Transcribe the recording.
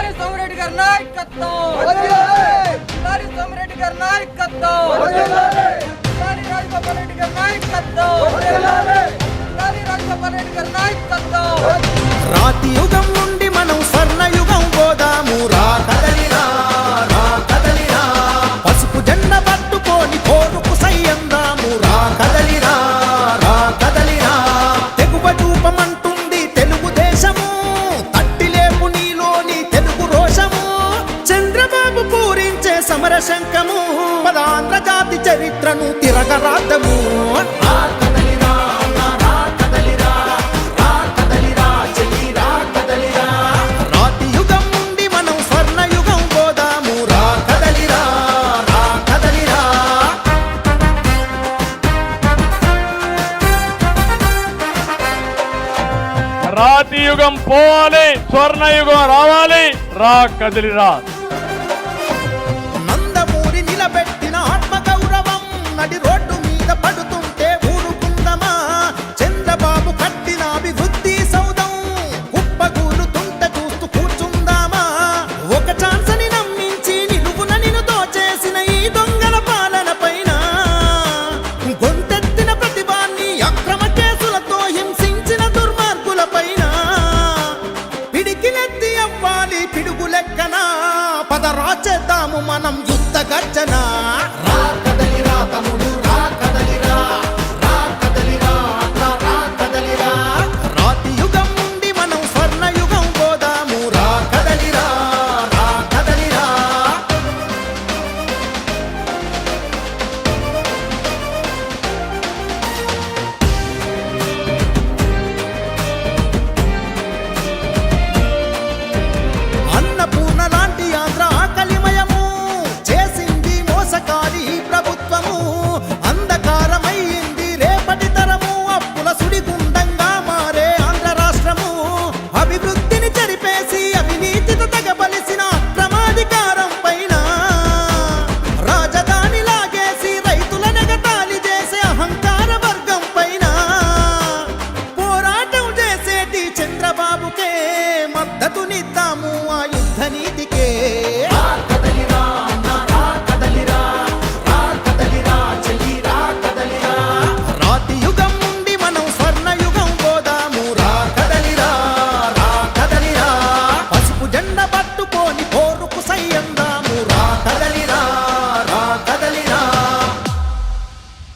కిలారి సోమిరెడ్డి గారి నాయకత్వం. కిలారి సోమిరెడ్డి గారి నాయకత్వం. కిలారి రాజగోపాల్ రెడ్డి గారి నాయకత్వం. కిలారి రాజగోపాల్ రెడ్డి గారి నాయకత్వం. రాతి యుగం సమర శంఖము పదాంధ్ర జాతి చరిత్రను తిరగరాదము. రాతి యుగం పోవాలి స్వర్ణయుగం రావాలి. రా కదిలిరా. పద రాచేద్దాము మనం యుద్ధ గర్జన. రా need to get